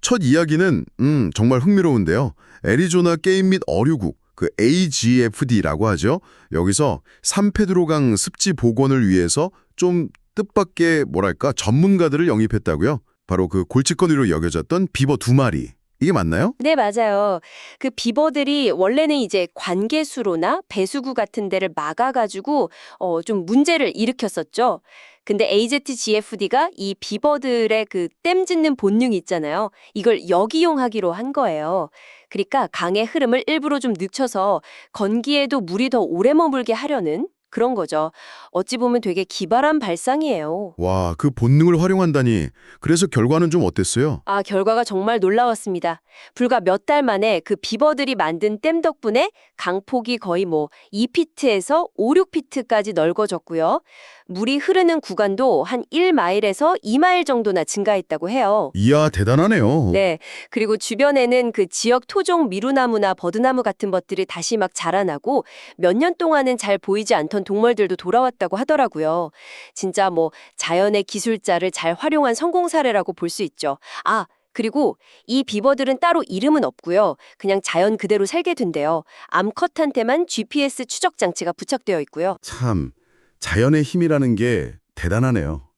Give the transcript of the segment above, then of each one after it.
첫 이야기는 음, 정말 흥미로운데요. 애리조나 게임 및 어류국 그 AGFD라고 하죠. 여기서 산페드로강 습지 복원을 위해서 좀 뜻밖의 뭐랄까 전문가들을 영입했다고요. 바로 그 골칫거리로 여겨졌던 비버 두 마리. 이게 맞나요? 네, 맞아요. 그 비버들이 원래는 이제 관계수로나 배수구 같은 데를 막아가지고 어, 좀 문제를 일으켰었죠. 근데 AZGFD가 이 비버들의 그 댐 짓는 본능 이 있잖아요. 이걸 역이용하기로 한 거예요. 그러니까 강의 흐름을 일부러 좀 늦춰서 건기에도 물이 더 오래 머물게 하려는 그런 거죠. 어찌 보면 되게 기발한 발상이에요. 와, 그 본능을 활용한다니. 그래서 결과는 좀 어땠어요? 아, 결과가 정말 놀라웠습니다. 불과 몇 달 만에 그 비버들이 만든 댐 덕분에 강폭이 거의 뭐 2피트에서 5, 6피트까지 넓어졌고요. 물이 흐르는 구간도 한 1마일에서 2마일 정도나 증가했다고 해요. 이야, 대단하네요. 네. 그리고 주변에는 그 지역 토종 미루나무나 버드나무 같은 것들이 다시 막 자라나고 몇 년 동안은 잘 보이지 않던 동물들도 돌아왔다고 하더라고요. 진짜 뭐 자연의 기술자를 잘 활용한 성공 사례라고 볼 수 있죠. 아, 그리고 이 비버들은 따로 이름은 없고요. 그냥 자연 그대로 살게 된대요. 암컷한테만 GPS 추적 장치가 부착되어 있고요. 참, 자연의 힘이라는 게 대단하네요.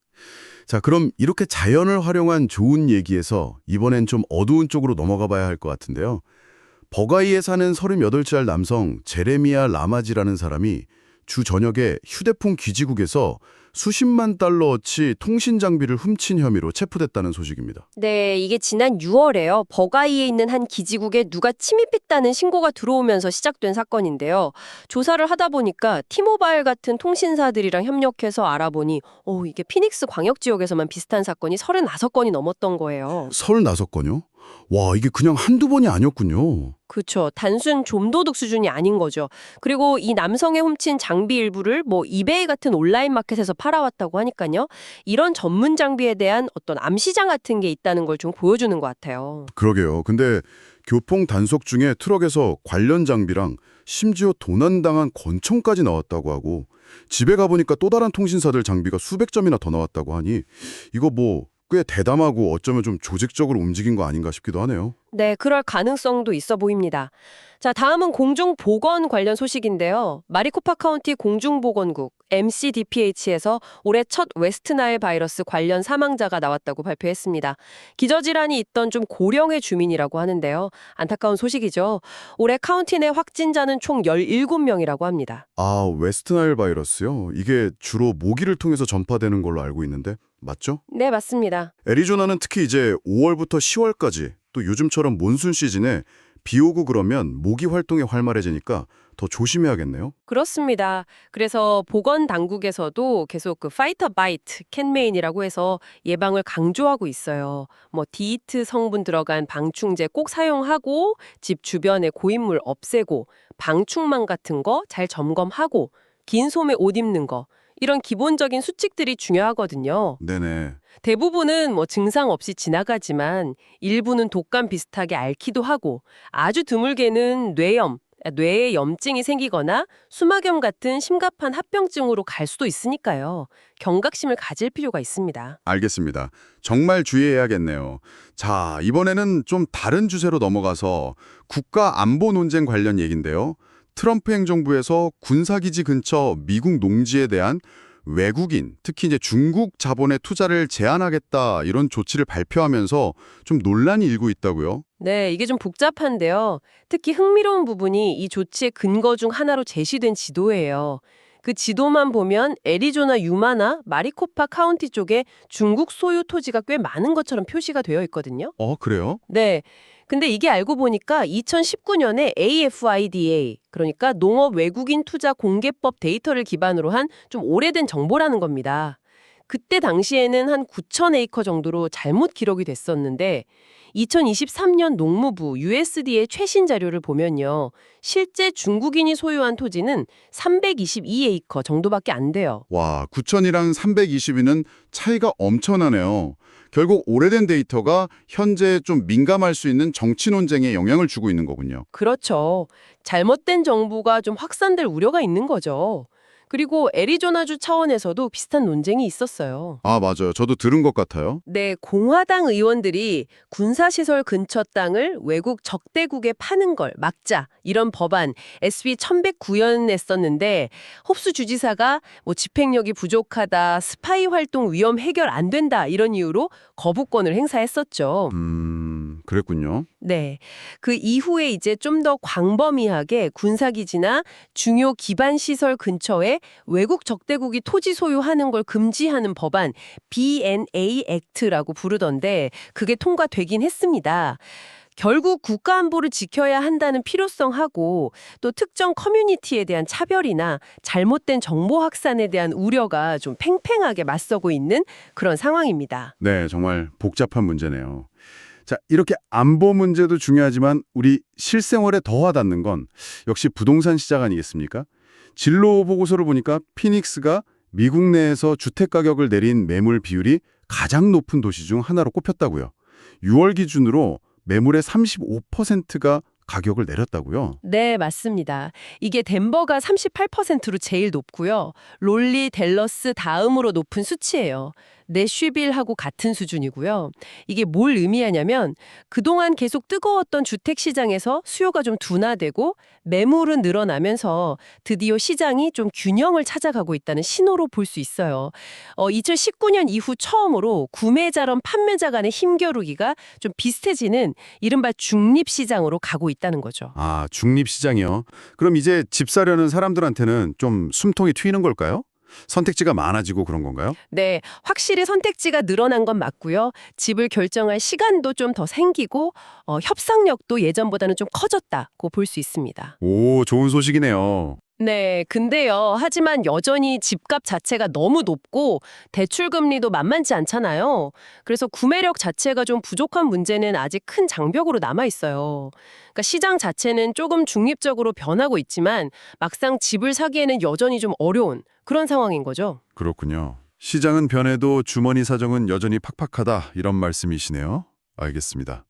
자, 그럼 이렇게 자연을 활용한 좋은 얘기에서 이번엔 좀 어두운 쪽으로 넘어가 봐야 할 것 같은데요. 버가이에 사는 38살 남성 제레미아 라마지라는 사람이 주 저녁에 휴대폰 기지국에서 수십만 달러어치 통신 장비를 훔친 혐의로 체포됐다는 소식입니다. 네, 이게 지난 6월에요. 버가이에 있는 한 기지국에 누가 침입했다는 신고가 들어오면서 시작된 사건인데요. 조사를 하다 보니까 티모바일 같은 통신사들이랑 협력해서 알아보니 어, 이게 피닉스 광역 지역에서만 비슷한 사건이 35건이 넘었던 거예요. 35건요? 와, 이게 그냥 한두 번이 아니었군요. 그렇죠. 단순 좀도둑 수준이 아닌 거죠. 그리고 이 남성의 훔친 장비 일부를 뭐 이베이 같은 온라인 마켓에서 팔아왔다고 하니까요. 이런 전문 장비에 대한 어떤 암시장 같은 게 있다는 걸 좀 보여주는 것 같아요. 그러게요. 근데 교통 단속 중에 트럭에서 관련 장비랑 심지어 도난당한 권총까지 나왔다고 하고 집에 가보니까 또 다른 통신사들 장비가 수백 점이나 더 나왔다고 하니 이거 뭐 꽤 대담하고 어쩌면 좀 조직적으로 움직인 거 아닌가 싶기도 하네요. 네, 그럴 가능성도 있어 보입니다. 자, 다음은 공중보건 관련 소식인데요. 마리코파 카운티 공중보건국 MCDPH에서 올해 첫 웨스트나일 바이러스 관련 사망자가 나왔다고 발표했습니다. 기저질환이 있던 좀 고령의 주민이라고 하는데요. 안타까운 소식이죠. 올해 카운티 내 확진자는 총 17명이라고 합니다. 아, 웨스트나일 바이러스요? 이게 주로 모기를 통해서 전파되는 걸로 알고 있는데 맞죠? 네, 맞습니다. 애리조나는 특히 이제 5월부터 10월까지 또 요즘처럼 몬순 시즌에 비 오고 그러면 모기 활동이 활발해지니까 더 조심해야겠네요. 그렇습니다. 그래서 보건 당국에서도 계속 그 파이터 바이트 캔메인이라고 해서 예방을 강조하고 있어요. 뭐 디이트 성분 들어간 방충제 꼭 사용하고 집 주변에 고인물 없애고 방충망 같은 거 잘 점검하고 긴 소매 옷 입는 거 이런 기본적인 수칙들이 중요하거든요. 네네. 대부분은 뭐 증상 없이 지나가지만 일부는 독감 비슷하게 앓기도 하고 아주 드물게는 뇌염, 뇌에 염증이 생기거나 수막염 같은 심각한 합병증으로 갈 수도 있으니까요. 경각심을 가질 필요가 있습니다. 알겠습니다. 정말 주의해야겠네요. 자, 이번에는 좀 다른 주제로 넘어가서 국가 안보 논쟁 관련 얘기인데요. 트럼프 행정부에서 군사기지 근처 미국 농지에 대한 외국인, 특히 이제 중국 자본의 투자를 제한하겠다 이런 조치를 발표하면서 좀 논란이 일고 있다고요. 네, 이게 좀 복잡한데요. 특히 흥미로운 부분이 이 조치의 근거 중 하나로 제시된 지도예요. 그 지도만 보면 애리조나 유마나 마리코파 카운티 쪽에 중국 소유 토지가 꽤 많은 것처럼 표시가 되어 있거든요. 어, 그래요? 네. 근데 이게 알고 보니까 2019년에 AFIDA, 그러니까 농업 외국인 투자 공개법 데이터를 기반으로 한 좀 오래된 정보라는 겁니다. 그때 당시에는 한 9천 에이커 정도로 잘못 기록이 됐었는데 2023년 농무부 USDA의 최신 자료를 보면요. 실제 중국인이 소유한 토지는 322에이커 정도밖에 안 돼요. 와, 9천이랑 320이는 차이가 엄청나네요. 결국 오래된 데이터가 현재 좀 민감할 수 있는 정치 논쟁에 영향을 주고 있는 거군요. 그렇죠. 잘못된 정보가 좀 확산될 우려가 있는 거죠. 그리고 애리조나주 차원에서도 비슷한 논쟁이 있었어요. 아, 맞아요. 저도 들은 것 같아요. 네, 공화당 의원들이 군사시설 근처 땅을 외국 적대국에 파는 걸 막자 이런 법안 SB 1109연 냈었는데 홉스 주지사가 뭐 집행력이 부족하다, 스파이 활동 위험 해결 안 된다 이런 이유로 거부권을 행사했었죠. 음, 그랬군요. 네. 그 이후에 이제 좀 더 광범위하게 군사기지나 중요 기반 시설 근처에 외국 적대국이 토지 소유하는 걸 금지하는 법안 BNA 액트라고 부르던데 그게 통과되긴 했습니다. 결국 국가 안보를 지켜야 한다는 필요성하고 또 특정 커뮤니티에 대한 차별이나 잘못된 정보 확산에 대한 우려가 좀 팽팽하게 맞서고 있는 그런 상황입니다. 네, 정말 복잡한 문제네요. 자, 이렇게 안보 문제도 중요하지만 우리 실생활에 더 와닿는 건 역시 부동산 시장 아니겠습니까? 진로 보고서를 보니까 피닉스가 미국 내에서 주택 가격을 내린 매물 비율이 가장 높은 도시 중 하나로 꼽혔다고요. 6월 기준으로 매물의 35%가 가격을 내렸다고요. 네, 맞습니다. 이게 덴버가 38%로 제일 높고요. 롤리, 델러스 다음으로 높은 수치예요. 내쉬빌하고 같은 수준이고요. 이게 뭘 의미하냐면 그동안 계속 뜨거웠던 주택 시장에서 수요가 좀 둔화되고 매물은 늘어나면서 드디어 시장이 좀 균형을 찾아가고 있다는 신호로 볼 수 있어요. 어, 2019년 이후 처음으로 구매자랑 판매자 간의 힘겨루기가 좀 비슷해지는 이른바 중립시장으로 가고 있다는 거죠. 아, 중립시장이요. 그럼 이제 집 사려는 사람들한테는 좀 숨통이 트이는 걸까요? 선택지가 많아지고 그런 건가요? 네, 확실히 선택지가 늘어난 건 맞고요. 집을 결정할 시간도 좀 더 생기고 어, 협상력도 예전보다는 좀 커졌다고 볼 수 있습니다. 오, 좋은 소식이네요. 네, 근데요. 하지만 여전히 집값 자체가 너무 높고 대출 금리도 만만치 않잖아요. 그래서 구매력 자체가 좀 부족한 문제는 아직 큰 장벽으로 남아 있어요. 그러니까 시장 자체는 조금 중립적으로 변하고 있지만 막상 집을 사기에는 여전히 좀 어려운 그런 상황인 거죠. 그렇군요. 시장은 변해도 주머니 사정은 여전히 팍팍하다 이런 말씀이시네요. 알겠습니다.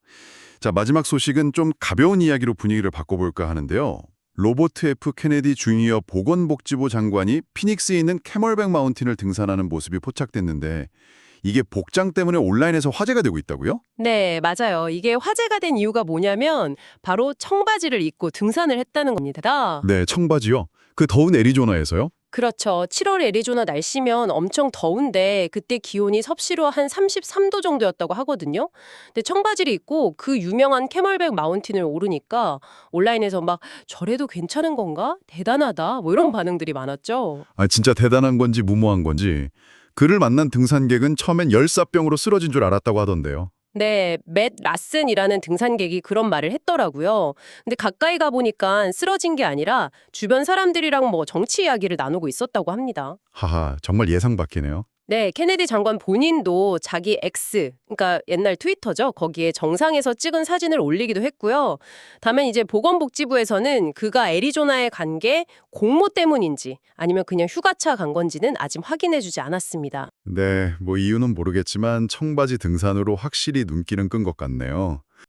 자, 마지막 소식은 좀 가벼운 이야기로 분위기를 바꿔볼까 하는데요. 로버트 F 케네디 주니어 보건복지부 장관이 피닉스에 있는 캐멀백 마운틴을 등산하는 모습이 포착됐는데 이게 복장 때문에 온라인에서 화제가 되고 있다고요? 네, 맞아요. 이게 화제가 된 이유가 뭐냐면 바로 청바지를 입고 등산을 했다는 겁니다. 네, 청바지요. 그 더운 애리조나에서요? 그렇죠. 7월 애리조나 날씨면 엄청 더운데 그때 기온이 섭씨로 한 33도 정도였다고 하거든요. 근데 청바지를 입고 그 유명한 캐멀백 마운틴을 오르니까 온라인에서 막 저래도 괜찮은 건가? 대단하다. 뭐 이런 반응들이 많았죠. 아, 진짜 대단한 건지 무모한 건지 그를 만난 등산객은 처음엔 열사병으로 쓰러진 줄 알았다고 하던데요. 네, 맷 라슨이라는 등산객이 그런 말을 했더라고요. 근데 가까이 가보니까 쓰러진 게 아니라 주변 사람들이랑 뭐 정치 이야기를 나누고 있었다고 합니다. 하하, 정말 예상 밖이네요. 네, 케네디 장관 본인도 자기 X, 그러니까 옛날 트위터죠. 거기에 정상에서 찍은 사진을 올리기도 했고요. 다만 이제 보건복지부에서는 그가 애리조나에 간 게 공모 때문인지 아니면 그냥 휴가차 간 건지는 아직 확인해주지 않았습니다. 네, 뭐 이유는 모르겠지만 청바지 등산으로 확실히 눈길은 끈 것 같네요.